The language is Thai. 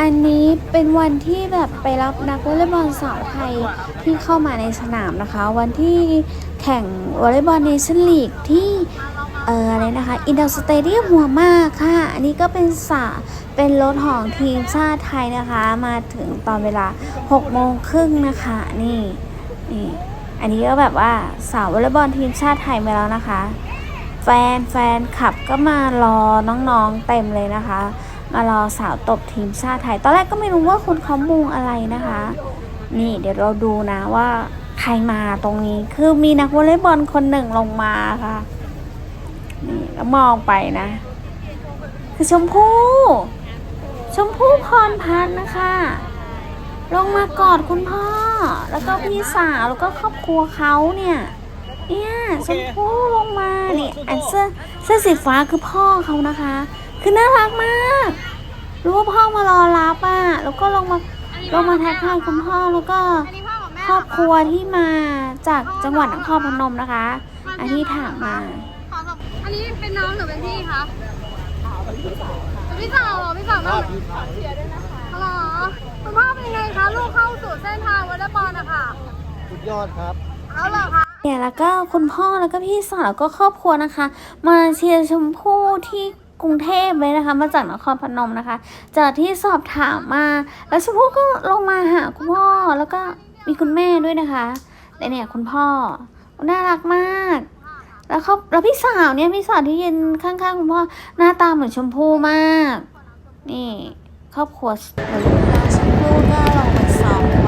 อันนี้เป็นวันที่แบบไปรับนักวอลเลย์บอลสาวไทยที่เข้ามาในสนามนะคะ วันที่แข่งวอลเลย์บอลเนชั่นลีกที่เอออะไรนะคะอินดอร์สเตเดียมหัวมากค่ะ อันนี้ก็เป็นสาเป็นรถของทีมชาติไทยนะคะ มาถึงตอนเวลา6โมงครึ่งนะคะนี่นี่ อันนี้ก็แบบว่าสาววอลเลย์บอลทีมชาติไทยมาแล้วนะคะ แฟนแฟนขับก็มารอน้องๆเต็มเลยนะคะ มารอสาวตบทีมชาติไทย ตอนแรกก็ไม่รู้ว่าคุณเขามุงอะไรนะคะ นี่เดี๋ยวเราดูนะว่าใครมาตรงนี้คือมีนักวอลเลย์บอลคนหนึ่งลงมาค่ะ นี่แล้วมองไปนะ คือชมพู่ชมพู่พรพันธ์นะคะ ลงมากอดคุณพ่อ แล้วก็พี่สาวแล้วก็ครอบครัวเขาเนี่ยเนี่ยชมพู่ลงมาเนี่ยอันเสื้อเสื้อสีฟ้าคือพ่อเขานะคะ คือน่ารักมาก รู้ว่าพ่อมารอรับอะ แล้วก็ลงมาลงมาทักทายคุณพ่อแล้วก็อันนี้พ่อกับแม่ครอบครัวที่มาจากจังหวัดนครพนมนะคะ อันที่ถามมาขอสัมอันนี้เป็นน้องหรือเป็นพี่คะเป็นพี่สาวเหรอพี่สาวน้องเหรอคุณพ่อเป็นยังไงคะลูกเข้าสู่เส้นทางวอลเลย์บอลนะคะสุดยอดครับเอาเหรอคะเนี่ยแล้วก็คุณพ่อแล้วก็พี่สาวแล้วก็ครอบครัวนะคะ มาเชียร์ชมพู่ที่ กรุงเทพเลยนะคะ มาจากนครพนมนะคะ จากที่สอบถามมา แล้วชมพู่ก็ลงมาหาคุณพ่อแล้วก็มีคุณแม่ด้วยนะคะ แต่เนี่ยคุณพ่อน่ารักมาก แล้วเขาแล้วพี่สาวเนี่ยพี่สาวที่ยืนข้างๆคุณพ่อหน้าตาเหมือนชมพู่มาก นี่ครอบครัวชมพู่ก็ลงมาซ้อมว